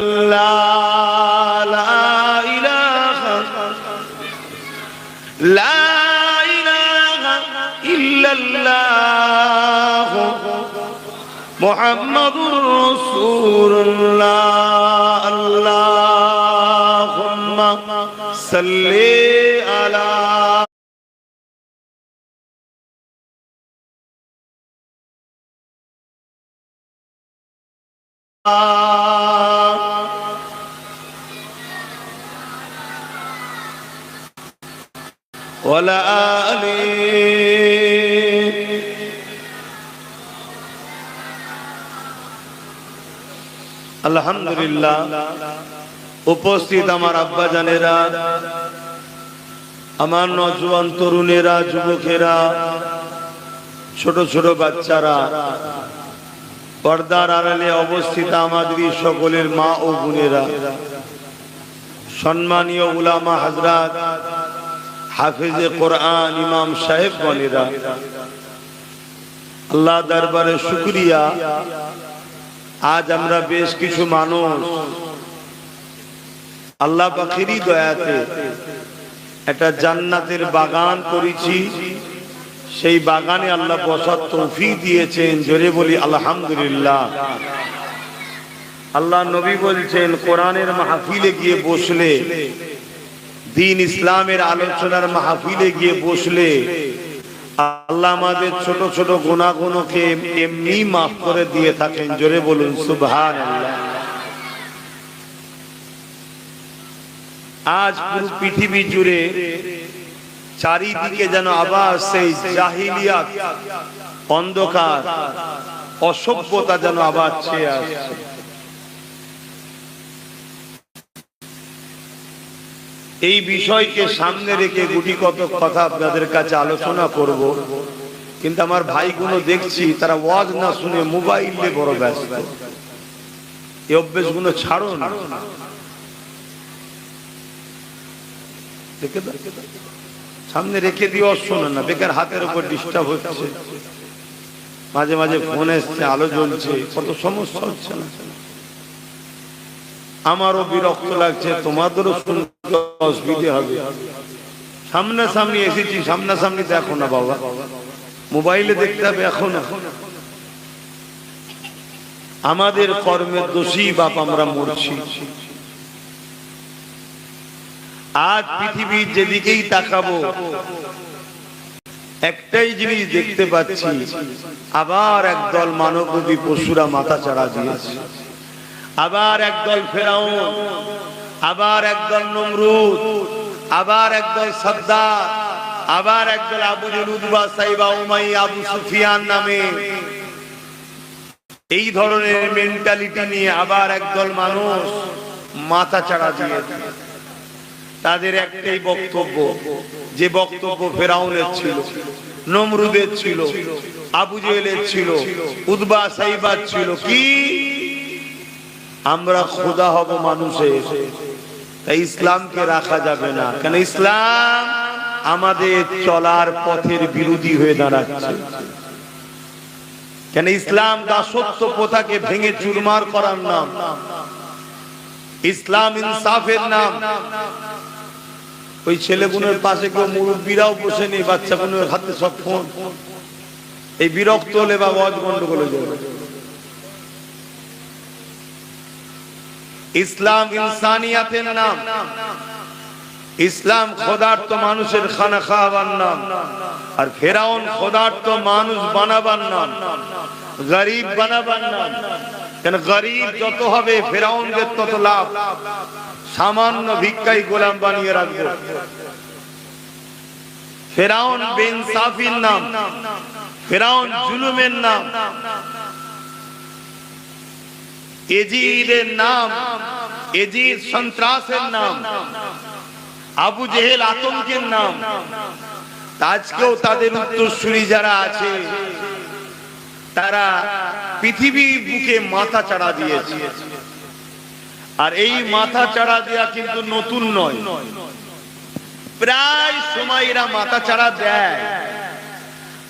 لا لا إله لا إله إلا الله. محمد رسول الله. اللهم صل على ولا آله আলহামদুলিল্লাহ উপস্থিত আমার আব্বা জানেরা আমার নজওয়ান তরুণেরা যুবকেরা ছোট ছোট বাচ্চারা পর্দার আড়ালে অবস্থিত আমাদের সকলের মা ও বোনেরা সম্মানীয় উলামা হাজরাত হাফিজে কোরআন ইমাম সাহেব গণেরা আল্লাহ দরবারে শুক্রিয়া। আজ আমরা বেশ কিছু মানুষ আল্লাহ পাখিরই দয়াতে একটা জান্নাতের বাগান করেছি। সেই বাগানে আল্লাহ বসার তৌফিক দিয়েছেন, জোরে বলি আলহামদুলিল্লাহ। আল্লাহ নবী বলছেন, কোরআনের মাহফিলে গিয়ে বসলে দিন ইসলামের আলোচনার মাহফিলে গিয়ে বসলে আল্লাহ আমাদের ছোট ছোট গুণাগুণকে এমনি মাফ করে দিয়ে থাকেন। জোরে বলুন আল্লাহ আজ পুরো পৃথিবী জুড়ে চারিদিকে যেন আবার সেই জাহিলিয়াত, অন্ধকার, অসভ্যতা যেন আবার ছেয়ে আসছে। এই বিষয়কে সামনে রেখে গুটি কত কথা আপনাদের কাছে আলোচনা করব। কিন্তু আমার ভাইগুলো দেখছি, তারা ওয়াজ না শুনে মোবাইলে বড় ব্যস্ত। এই অভ্যেসগুলো ছাড়ো না। সামনে রেখে দিয়ে শোনো না, বেকার হাতের উপর ডিস্টার্ব হচ্ছে। মাঝে মাঝে ফোন এসছে, আলো জ্বলছে, কত সমস্যা হচ্ছে না। আমারও বিরক্ত লাগছে, তোমাদেরও শুনতে অসুবিধে হবে। সামনাসামনি এসেছি, সামনাসামনি দেখো না বাবা। মোবাইলে দেখতে হবে এখন। আমাদের কর্মের দোষী বাপ আমরা মরছি। আজ পৃথিবীর যেদিকেই তাকাবো, একটাই জিনিস দেখতে পাচ্ছি, আবার একদল মানবী পশুরা মাথা চাড়া দিয়েছে। আবার একদল ফেরাউন, আবার একদল নমরুদ, আবার একদল সদ্দার আবার একদল আবু জুলুদবা সাইবা, উমাই, আবু সুফিয়ান নামে। এই ধরনের মেন্টালিটি নিয়ে আবার একদল মানুষ মাথা চাড়া দিয়েছে তাদের একটাই বক্তব্য, যে বক্তব্য ফেরাউনের ছিল, নমরুদের ছিল, আবু জেলের ছিল উদ্বা সাইবার ছিল, কি? আমরা খোদা হব মানুষের। তাই ইসলামকে রাখা যাবে না। কেন ইসলাম আমাদের চলার পথের বিরোধী হয়ে দাঁড়াচ্ছে। কেন ইসলাম দাসত্ব প্রথাকে ভেঙে চুরমার করার নাম। ইসলাম ইনসাফের নাম। ওই ছেলেগুলোর পাশে কেউ মুরব্বীরাও বসে নেই, বাচ্চাগুলোর হাতে সব ফোন। এই বিরক্ত হলে বা ওয়াজ গন্ডগোল হয়ে যাবে। ইসলাম ইনসানিয়াতের নাম। ইসলাম খোদার্থ মানুষের খানা খাওয়াবার নাম। আর ফেরাউন খোদার্থ মানুষ বানাবার নাম। গরিব বানাবার নাম। কেন গরিব যত হবে, ফেরাউনদের তত লাভ। সামান্য ভিক্ষাই গোলাম বানিয়ে রাখবে। ফেরাউন বেন সাফির নাম। ফেরাউন জুলুমের নাম। এজিদের নাম, এজিদ সন্ত্রাসের নাম, আবু জেহেল আতঙ্কের নাম। আজকেও তাদের উত্তরসূরি যারা আছে, তারা পৃথিবী বুকে মাথা চাড়া দিয়েছে। আর এই মাথা চাড়া দেয়া কিন্তু নতুন নয়। প্রায় সময় এরা মাথা চাড়া দেয়।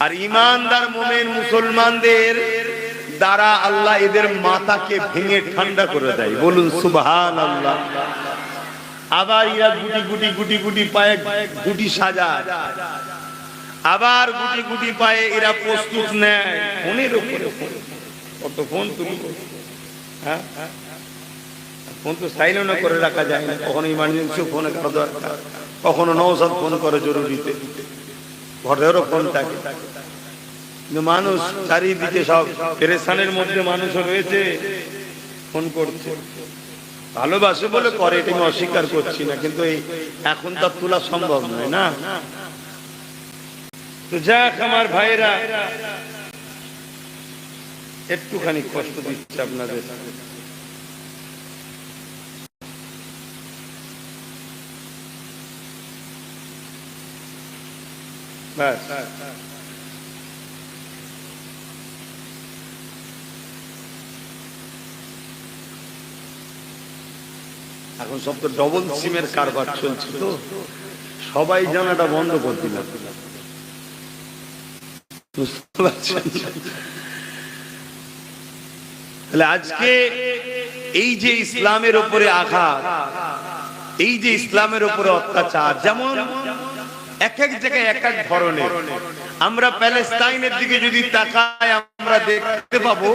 আর ইমানদার মোমেন মুসলমানদের দ্বারা আল্লাহ এদের মাথাকে ভেঙে ঠান্ডা করে দেয়। বলুন সুবহান আল্লাহ আবার এরা গুটি গুটি গুটি গুটি পায়ে গুটি সাজায়। আবার গুটি গুটি পায়ে এরা প্রস্তুত নেয়। ফোনের উপরে। কত ফোন তুমি হ্যাঁ? ফোন তো সাইলেন্ট করে রাখা যায় না। কখনো ইমার্জেন্সি ফোনে করা দরকার। কখনো নৌসাদ ফোন করে জরুরিতে। ঘরেরও ফোন থাকে। মানুষ চারিদিকে সব পেরেশানের মধ্যে মানুষ রয়েছে, ফোন করছে। ভালোবাসে বলে করে, এটা আমি অস্বীকার করছি না, কিন্তু এই এখন তার তোলা সম্ভব নয়, না? তো যাক আমার ভাইরা একটুখানি কষ্ট দিচ্ছে আপনাদের। ব্যাস এখন সব তো ডবল সিমের কারবার চলছে তো। সবাই জানাটা বন্ধ করে পারছেন? তাহলে আজকে এই যে ইসলামের উপরে আঘাত, এই যে ইসলামের উপরে অত্যাচার, যেমন এক এক জায়গায় এক এক ধরনের, আমরা প্যালেস্তাইনের দিকে যদি তাকাই, আমরা দেখতে পাবো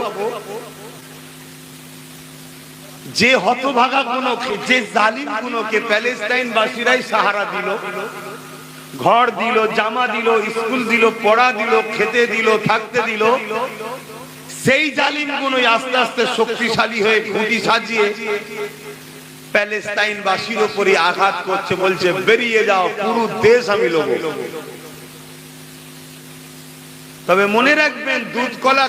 যে হতভাগা গুণকে, যে জালিম গুণকে প্যালেস্তাইন বাসীরাই সাহারা দিল, ঘর দিল, জামা দিল, স্কুল দিল, পড়া দিল, খেতে দিল, থাকতে দিল, সেই জালিম গুণই আস্তে আস্তে শক্তিশালী হয়ে খুঁটি সাজিয়ে প্যালেস্তাইন বাসীর উপরে আঘাত করছে, বলছে, বেরিয়ে যাও, পুরো দেশ আমি লোক তবে মনে রাখবেন, দুধ কলা